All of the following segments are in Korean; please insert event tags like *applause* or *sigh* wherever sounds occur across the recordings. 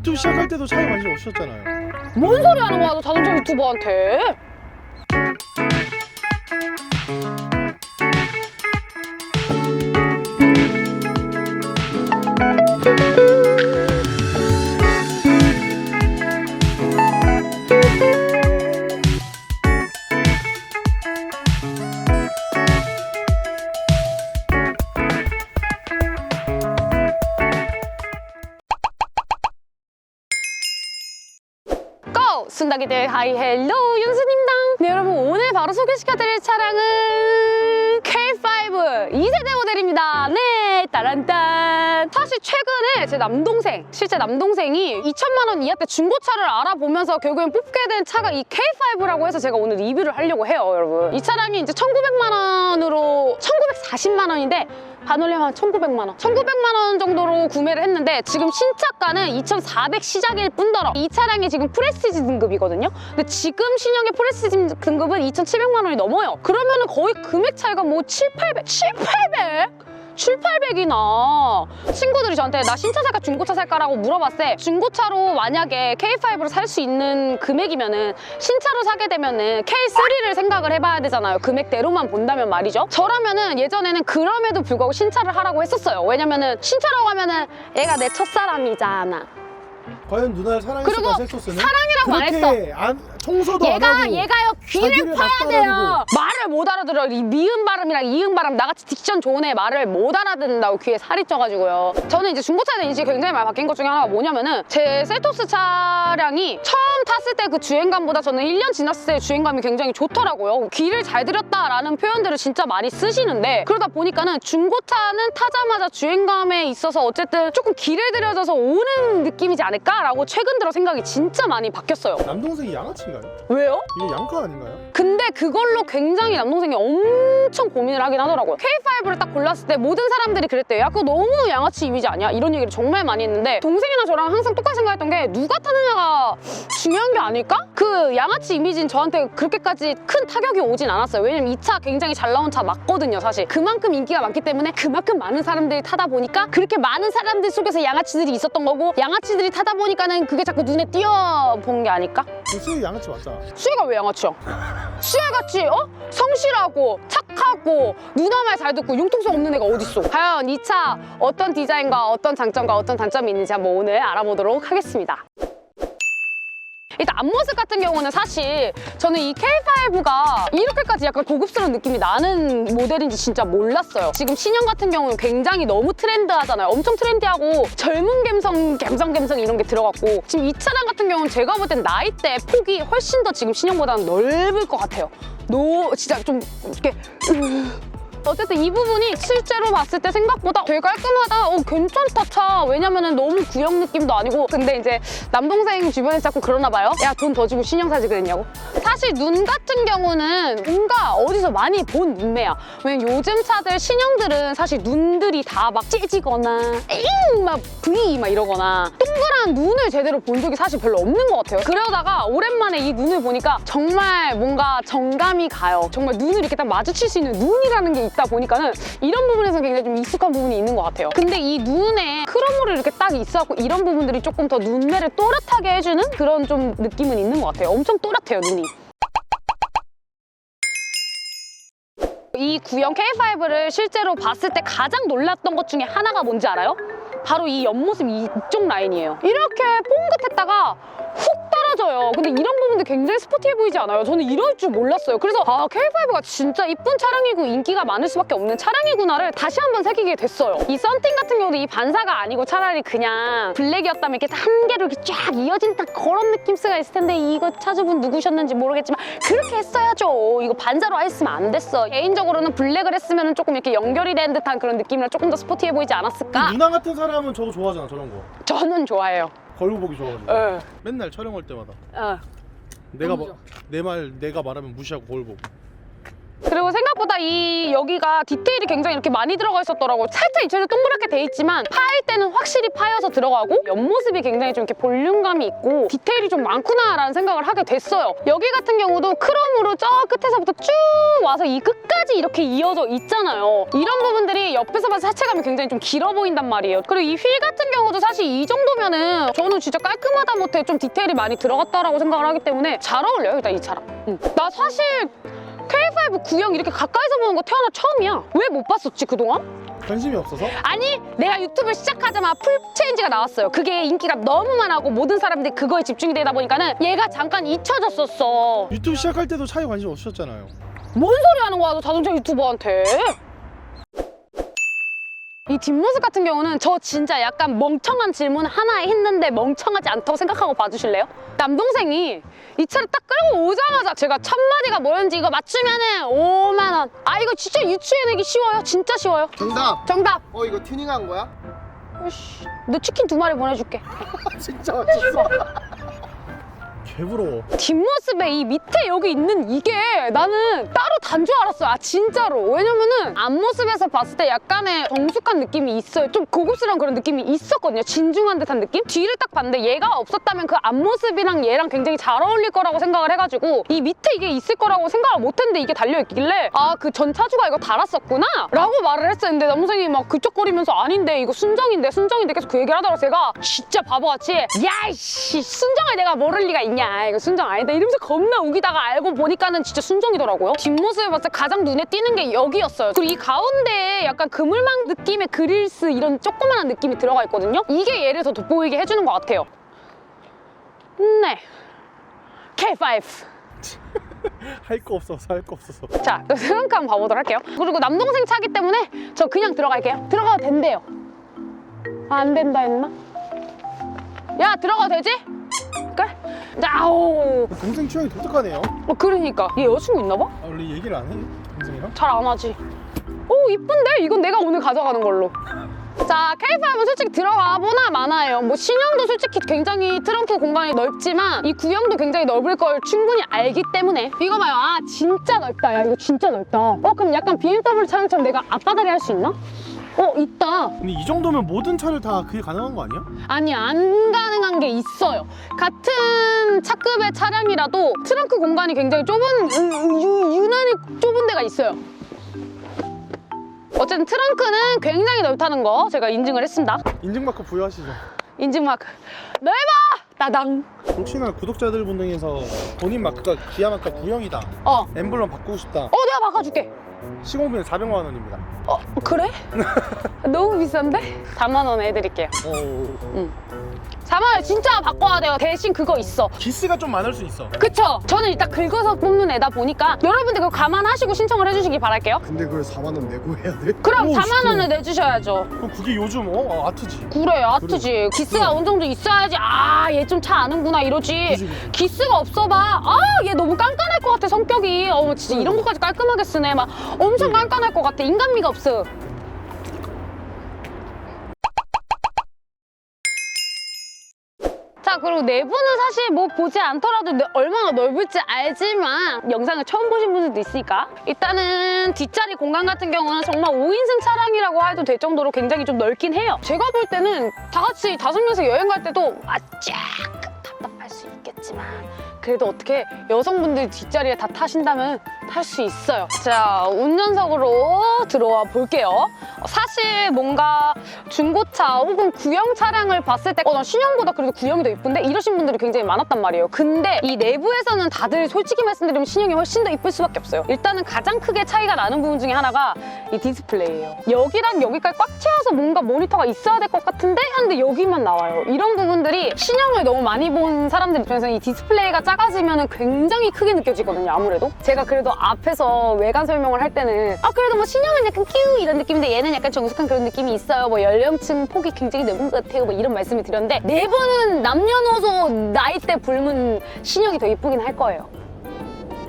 유튜브 시작할 때도 차에 관심 없으셨잖아요. 뭔 소리 하는 거야 너 자동차 유튜버한테 고! 순덕이들 하이 헬로 윤수입니다 네 여러분 오늘 바로 소개시켜드릴 차량은 K5. 2세대 모델입니다. 네 따란딴 사실 최근에 제 남동생 실제 남동생이 2천만 원 이하 대 중고차를 알아보면서 결국엔 뽑게 된 차가 이 K5라고 해서 제가 오늘 리뷰를 하려고 해요 여러분 이 차량이 이제 1,900만 원으로 1,940만 원인데 반올림 한 1,900만 원. 1,900만 원 정도로 구매를 했는데 지금 신차가는 2,400 시작일 뿐더러 이 차량이 지금 프레스티지 등급이거든요. 근데 지금 신형의 프레스티지 등급은 2,700만 원이 넘어요. 그러면 은 거의 금액 차이가 뭐 7, 800, 7, 800? 7, 800이나. 친구들이 저한테 나 신차 살까? 중고차 살까라고 물어봤을 때 중고차로 만약에 K5를 살 수 있는 금액이면은 신차로 사게 되면은 K3를 생각을 해봐야 되잖아요. 금액대로만 본다면 말이죠. 저라면은 예전에는 그럼에도 불구하고 신차를 하라고 했었어요. 왜냐면은 신차라고 하면은 얘가 내 첫사랑이잖아. 과연 누나를 사랑했을까 그리고 섹소스는? 사랑이라고 안 했어. 안, 청소도 안 얘가 하고 얘가요 귀를 자기를 파야 돼요. 말을 못 알아들어. 이 미음 발음이랑 이음 발음 나같이 딕션 좋은 애 말을 못 알아듣는다고 귀에 살이 쪄가지고요. 저는 이제 중고차에 대한 인식이 굉장히 많이 바뀐 것 중에 하나가 뭐냐면은 제 셀토스 차량이 처음 탔을 때 그 주행감보다 저는 1년 지났을 때 주행감이 굉장히 좋더라고요. 귀를 잘 들였다라는 표현들을 진짜 많이 쓰시는데 그러다 보니까는 중고차는 타자마자 주행감에 있어서 어쨌든 조금 길을 들여져서 오는 느낌이지 않을까라고 최근 들어 생각이 진짜 많이 바뀌었어요. 남동생이 양아치인가요? 왜요? 이게 양가 아닌가요? 근데 그걸로 굉장히 남동생이 엄청 고민을 하긴 하더라고요. K5를 딱 골랐을 때 모든 사람들이 그랬대요. 야, 그거 너무 양아치 이미지 아니야? 이런 얘기를 정말 많이 했는데 동생이나 저랑 항상 똑같이 생각했던 게 누가 타느냐가 중 요한 게 아닐까? 그 양아치 이미지는 저한테 그렇게까지 큰 타격이 오진 않았어요. 왜냐면 이 차 굉장히 잘 나온 차 맞거든요, 사실. 그만큼 인기가 많기 때문에 그만큼 많은 사람들이 타다 보니까 그렇게 많은 사람들 속에서 양아치들이 있었던 거고 양아치들이 타다 보니까는 그게 자꾸 눈에 띄어본 게 아닐까? 수희 양아치 맞잖아. 수혜가 왜 양아치야? 수혜같이 어? 성실하고 착하고 누나 말 잘 듣고 융통성 없는 애가 어딨어 과연 이 차 어떤 디자인과 어떤 장점과 어떤 단점이 있는지 한번 오늘 알아보도록 하겠습니다 일단 앞모습 같은 경우는 사실 저는 이 K5가 이렇게까지 약간 고급스러운 느낌이 나는 모델인지 진짜 몰랐어요. 지금 신형 같은 경우는 굉장히 너무 트렌드하잖아요. 엄청 트렌디하고 젊은 감성, 감성, 감성 이런 게 들어갔고 지금 이 차량 같은 경우는 제가 볼 땐 나이대 폭이 훨씬 더 지금 신형보다는 넓을 것 같아요. 노 진짜 좀 이렇게 어쨌든 이 부분이 실제로 봤을 때 생각보다 되게 깔끔하다. 어, 괜찮다, 차. 왜냐면은 너무 구형 느낌도 아니고. 근데 이제 남동생 주변에서 자꾸 그러나 봐요. 야, 돈 더 주고 신형 사지 그랬냐고. 사실 눈 같은 경우는 뭔가 어디서 많이 본 눈매야. 왜냐면 요즘 차들, 신형들은 사실 눈들이 다막 찌지거나, 잉! 막 V! 막 이러거나, 동그란 눈을 제대로 본 적이 사실 별로 없는 것 같아요. 그러다가 오랜만에 이 눈을 보니까 정말 뭔가 정감이 가요. 정말 눈을 이렇게 딱 마주칠 수 있는 눈이라는 게 있다 보니까는 이런 부분에서 굉장히 좀 익숙한 부분이 있는 것 같아요. 근데 이 눈에 크롬으로 이렇게 딱 있어갖고 이런 부분들이 조금 더 눈매를 또렷하게 해주는 그런 좀 느낌은 있는 것 같아요. 엄청 또렷해요, 눈이. 이 구형 K5를 실제로 봤을 때 가장 놀랐던 것 중에 하나가 뭔지 알아요? 바로 이 옆모습 이쪽 라인이에요. 이렇게 뽕긋했다가 훅 떨어져요. 근데 이런 부분도 굉장히 스포티해 보이지 않아요? 저는 이럴 줄 몰랐어요. 그래서 아 K5가 진짜 이쁜 차량이고 인기가 많을 수밖에 없는 차량이구나를 다시 한번 새기게 됐어요. 이 썬팅 같은 경우도 이 반사가 아니고 차라리 그냥 블랙이었다면 이렇게 한 개로 이렇게 쫙 이어진 딱 그런 느낌스가 있을 텐데 이거 차주분 누구셨는지 모르겠지만 그렇게 했어야죠. 이거 반사로 했으면 안 됐어. 개인적으로는 블랙을 했으면 조금 이렇게 연결이 된 듯한 그런 느낌이라 조금 더 스포티해 보이지 않았을까? 누나 같은 사람은 저거 좋아하잖아 저런 거. 저는 좋아해요. 걸고 보기 좋아가지고. 어. 맨날 촬영할 때마다 어. 내가 너무 내말 내가 말하면 무시하고 거울 보고. 그리고 생각보다 이 여기가 디테일이 굉장히 이렇게 많이 들어가 있었더라고요. 살짝 이쪽에 동그랗게 돼 있지만 파일 때는 확실히 파여서 들어가고 옆모습이 굉장히 좀 이렇게 볼륨감이 있고 디테일이 좀 많구나라는 생각을 하게 됐어요. 여기 같은 경우도 크롬으로 저 끝에서부터 쭉 와서 이 끝까지 이렇게 이어져 있잖아요. 이런 부분들이 옆에서 봐서 사체감이 굉장히 좀 길어 보인단 말이에요. 그리고 이 휠 같은 경우도 사실 이 정도면은 저는 진짜 깔끔하다 못해 좀 디테일이 많이 들어갔다라고 생각을 하기 때문에 잘 어울려요, 일단 이 차랑. 응. 나 사실 K5 구형 이렇게 가까이서 보는 거 태어나 처음이야. 왜 못 봤었지 그동안? 관심이 없어서? 아니 내가 유튜브 시작하자마자 풀 체인지가 나왔어요. 그게 인기가 너무 많아고 모든 사람들이 그거에 집중이 되다 보니까는 얘가 잠깐 잊혀졌었어. 유튜브 시작할 때도 차에 관심 없으셨잖아요. 뭔 소리 하는 거야 너 자동차 유튜버한테. 이 뒷모습 같은 경우는 저 진짜 약간 멍청한 질문 하나 했는데 멍청하지 않다고 생각하고 봐주실래요? 남동생이 이 차를 딱 끌고 오자마자 제가 첫 마디가 뭐였는지 이거 맞추면은 5만 원. 아 이거 진짜 유추해내기 쉬워요. 진짜 쉬워요. 정답. 정답. 어 이거 튜닝한 거야? 으이씨, 너 치킨 두 마리 보내줄게. *laughs* 진짜 맞췄어. *laughs* 개부러워. 뒷모습에 이 밑에 여기 있는 이게 나는 따로 단 줄 알았어요. 아 진짜로. 왜냐면은 앞모습에서 봤을 때 약간의 정숙한 느낌이 있어요. 좀 고급스러운 그런 느낌이 있었거든요. 진중한 듯한 느낌? 뒤를 딱 봤는데 얘가 없었다면 그 앞모습이랑 얘랑 굉장히 잘 어울릴 거라고 생각을 해가지고 이 밑에 이게 있을 거라고 생각을 못했는데 이게 달려있길래 아 그 전 차주가 이거 달았었구나? 라고 말을. 근데 남성이 막 그쪽거리면서 아닌데 이거 순정인데 순정인데 계속 그 얘기를 하더라고 제가 진짜 바보같이 야이씨 순정을 내가 모를 리가 있냐 이거 순정 아니다 이러면서 겁나 우기다가 알고 보니까는 진짜 순정이더라고요 뒷모습을 봤을 때 가장 눈에 띄는 게 여기였어요 그리고 이 가운데에 약간 그물망 느낌의 그릴스 이런 조그만한 느낌이 들어가 있거든요 이게 얘를 더 돋보이게 해주는 것 같아요 네 K5 *laughs* 할 거 없어서 할 거 없어서. 자, 트렁크 한번 봐보도록 할게요. 그리고 남동생 차기 때문에 저 그냥 들어갈게요. 들어가도 된대요. 아, 안 된다 했나? 야, 들어가도 되지? 아우. 동생 취향이 독특하네요. 어, 그러니까. 얘 여자친구 있나 봐? 아, 원래 얘기를 안 해? 동생이랑? 잘 안 하지. 오, 이쁜데? 이건 내가 오늘 가져가는 걸로. 자, K5은 솔직히 들어가 보나 마나예요. 뭐 신형도 솔직히 굉장히 트렁크 공간이 넓지만 이 구형도 굉장히 넓을 걸 충분히 알기 때문에 이거 봐요. 아, 진짜 넓다. 야, 이거 진짜 넓다. 어, 그럼 약간 BMW 차량처럼 내가 앞바다리 할 수 있나? 어, 있다. 근데 이 정도면 모든 차를 다 그게 가능한 거 아니야? 아니, 안 가능한 게 있어요. 같은 차급의 차량이라도 트렁크 공간이 굉장히 좁은, 유, 유- 유난히 좁은 데가 있어요. 어쨌든 트렁크는 굉장히 넓다는 거 제가 인증을 했습니다. 인증마크 부여하시죠. 인증 마크. 넓어! 따당. 혹시나 구독자들 분 중에서 본인 마크가 기아 마크가 구형이다. 어. 엠블럼 바꾸고 싶다. 어, 내가 바꿔줄게. 시공비는 400만 원입니다. 어, 그래? *laughs* 너무 비싼데? 4만 원 해드릴게요. 어, 4만 원 진짜 바꿔야 돼요. 대신 그거 있어. 기스가 좀 많을 수 있어. 그쵸? 저는 일단 긁어서 뽑는 애다 보니까 여러분들 그거 감안하시고 신청을 해주시기 바랄게요. 근데 그걸 4만 원 내고 해야 돼? 그럼 오, 4만 진짜. 원을 내주셔야죠. 그럼 그게 요즘 어 아트지. 그래, 아트지. 기스가 어느 정도 있어야지. 아, 얘 좀 차 아는구나 이러지. 그지. 기스가 없어 봐. 아, 얘 너무 깐깐할 것 같아 성격이. 어, 진짜 이런 것까지 깔끔하게 쓰네. 막 엄청 깐깐할 것 같아. 인간미가 없어. 자 그리고 내부는 사실 뭐 보지 않더라도 내- 얼마나 넓을지 알지만 영상을 처음 보신 분들도 있으니까. 일단은 뒷자리 공간 같은 경우는 정말 5인승 차량이라고 해도 될 정도로 굉장히 좀 넓긴 해요. 제가 볼 때는 다 같이 다섯 명이서 여행 갈 때도 아 조금 답답할 수 있겠지만 그래도 어떻게 여성분들 뒷자리에 다 타신다면 탈 수 있어요 자 운전석으로 들어와 볼게요 어, 사실 뭔가 중고차 혹은 구형 차량을 봤을 때 어, 난 신형보다 그래도 구형이 더 이쁜데 이러신 분들이 굉장히 많았단 말이에요. 근데 이 내부에서는 다들 솔직히 말씀드리면 신형이 훨씬 더 이쁠 수밖에 없어요. 일단은 가장 크게 차이가 나는 부분 중에 하나가 이 디스플레이예요. 여기랑 여기까지 꽉 채워서 뭔가 모니터가 있어야 될 것 같은데 하는데 여기만 나와요. 이런 부분들이 신형을 너무 많이 본 사람들 입장에서는 이 디스플레이가 작아지면 굉장히 크게 느껴지거든요. 아무래도 제가 그래도 앞에서 외관 설명을 할 때는 아 그래도 뭐 신형은 약간 끼우 이런 느낌인데 얘는 약간 정숙한 그런 느낌이 있어요. 뭐 연령층 폭이 굉장히 넓은 것 같아요. 뭐 이런 말씀을 드렸는데 내부는 남녀노소 나이대 불문 신형이 더 이쁘긴 할 거예요.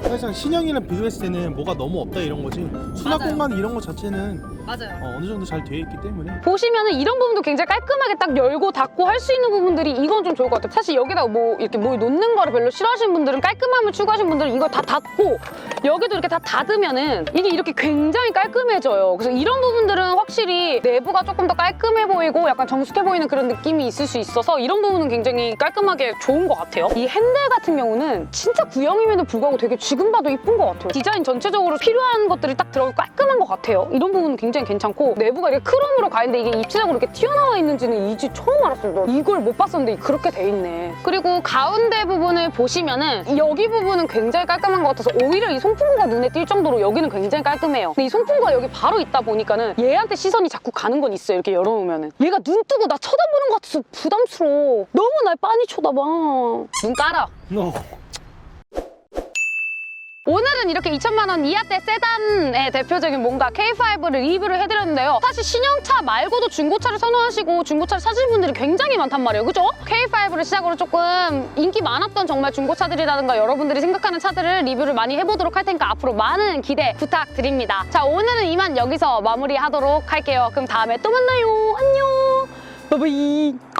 사실상 신형이랑 비교했을 때는 뭐가 너무 없다 이런 거지. 수납 맞아요. 공간 이런 거 자체는 맞아요. 어, 어느 정도 잘 되어 있기 때문에 보시면은 이런 부분도 굉장히 깔끔하게 딱 열고 닫고 할 수 있는 부분들이 이건 좀 좋을 것 같아요. 사실 여기다가 뭐 이렇게 뭐 놓는 거를 별로 싫어하시는 분들은 깔끔함을 추구하시는 분들은 이걸 다 닫고 여기도 이렇게 다 닫으면은 이게 이렇게 굉장히 깔끔해져요. 그래서 이런 부분들은 확실히 내부가 조금 더 깔끔해 보이고 약간 정숙해 보이는 그런 느낌이 있을 수 있어서 이런 부분은 굉장히 깔끔하게 좋은 것 같아요. 이 핸들 같은 경우는 진짜 구형임에도 불구하고 되게 지금 봐도 이쁜 것 같아요. 디자인 전체적으로 필요한 것들이 딱 들어가 깔끔한 것 같아요. 이런 부분은 굉장히 괜찮고 내부가 이렇게 크롬으로 가 있는데 이게 입체적으로 이렇게 튀어나와 있는지는 이지 처음 알았어요. 이걸 못 봤었는데 그렇게 돼 있네. 그리고 가운데 부분을 보시면은 여기 부분은 굉장히 깔끔한 것 같아서 오히려 이 송풍구가 눈에 띌 정도로 여기는 굉장히 깔끔해요. 근데 이 송풍구가 여기 바로 있다 보니까는 얘한테 시선이 자꾸 가는 건 있어요. 이렇게 열어놓으면은 얘가 눈 뜨고 나 쳐다보는 것 같아서 부담스러워. 너무 날 빤히 쳐다봐. 눈 깔아. 너 오늘은 이렇게 2천만 원 이하대 세단의 대표적인 뭔가 K5를 리뷰를 해드렸는데요. 사실 신형차 말고도 중고차를 선호하시고 중고차를 사실 분들이 굉장히 많단 말이에요. 그죠? K5를 시작으로 조금 인기 많았던 정말 중고차들이라든가 여러분들이 생각하는 차들을 리뷰를 많이 해보도록 할 테니까 앞으로 많은 기대 부탁드립니다. 자, 오늘은 이만 여기서 마무리하도록 할게요. 그럼 다음에 또 만나요. 안녕. 바이바이.